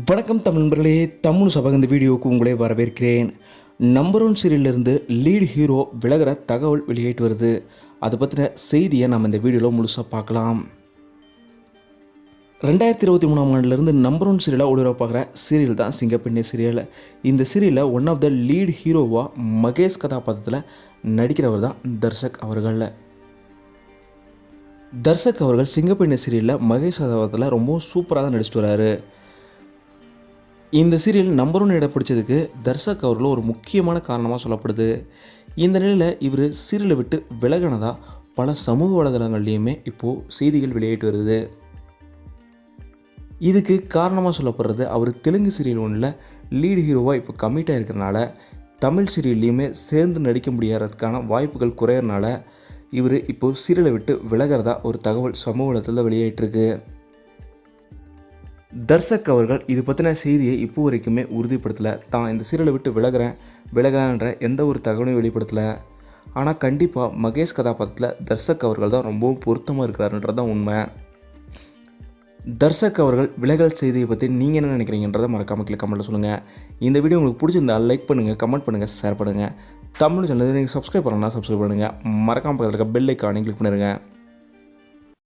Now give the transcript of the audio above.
வணக்கம் தமிழ் நண்பர்களே தமிழ் சபக இந்த வீடியோவுக்கு உங்களே வரவேற்கிறேன். நம்பர் ஒன் சீரியலிருந்து லீட் ஹீரோ விலகிற தகவல் வெளியிட்டு வருது. அதை பற்றின செய்தியை நம்ம இந்த வீடியோவில் முழுசாக பார்க்கலாம். ரெண்டாயிரத்தி இருபத்தி மூணாம் ஆண்டுலேருந்து நம்பர் ஒன் சீரியலாக ஒளிபரப்பாகிற சீரியல் தான் சிங்கப்பெண்ணே சீரியல் இந்த சீரியலில் ஒன் ஆஃப் த லீட் ஹீரோவாக மகேஷ் கதாபாத்திரத்தில் நடிக்கிறவர் தான் தர்ஷக் அவர்களில் தர்ஷக் அவர்கள் சிங்கப்பெண்ணே சீரியலில் மகேஷ் கதாபாத்திரத்தில் ரொம்பவும் சூப்பராக தான் நடிச்சிட்டு வராரு. இந்த சீரியல் நம்பர் ஒன் இடம் பிடிச்சதுக்கு தர்ஷக் அவர்கள் ஒரு முக்கியமான காரணமாக சொல்லப்படுது. இந்த நிலையில் இவர் சீரியலை விட்டு விலகினதா பல சமூக வலைதளங்கள்லேயுமே இப்போது செய்திகள் வெளியிட்டு வருது. இதுக்கு காரணமாக சொல்லப்படுறது அவர் தெலுங்கு சீரியல் ஒன்றில் லீடு ஹீரோவாக இப்போ கம்மிட்டாக இருக்கிறனால தமிழ் சீரியல்லையுமே சேர்ந்து நடிக்க முடியாததுக்கான வாய்ப்புகள் குறையறனால இவர் இப்போது சீரியலை விட்டு விலகிறதா ஒரு தகவல் சமூக வலைத்தளத்தில் தர்சக் தர்ஷக் அவர்கள் இது பற்றின செய்தியை இப்போ வரைக்குமே உறுதிப்படுத்தலை. தான் இந்த சீரியலை விட்டு விலகிறேன் விலகிறேன்ற எந்த ஒரு தகவலையும் வெளிப்படுத்தலை. ஆனால் கண்டிப்பாக மகேஷ் கதாபாத்திரத்தில் தர்ஷக் அவர்கள் தான் ரொம்பவும் பொருத்தமாக இருக்கிறாருன்றது தான் உண்மை. தர்ஷக் அவர்கள் விலகல் செய்தியை பற்றி நீங்கள் என்ன நினைக்கிறீங்கன்றதை மறக்காம கீழே கமெண்ட்டில் சொல்லுங்கள் இந்த வீடியோ உங்களுக்கு பிடிச்சிருந்தால் லைக் பண்ணுங்கள் கமெண்ட் பண்ணுங்கள் ஷேர் பண்ணுங்கள் தமிழ் சேனல் நீங்கள் சப்ஸ்கிரைப் பண்ணணும்னா சப்ஸ்கிரைப் பண்ணுங்கள் மறக்காமல் பக்கத்தில் இருக்க பெல் ஐக்கானையும் கிளிக் பண்ணிடுங்க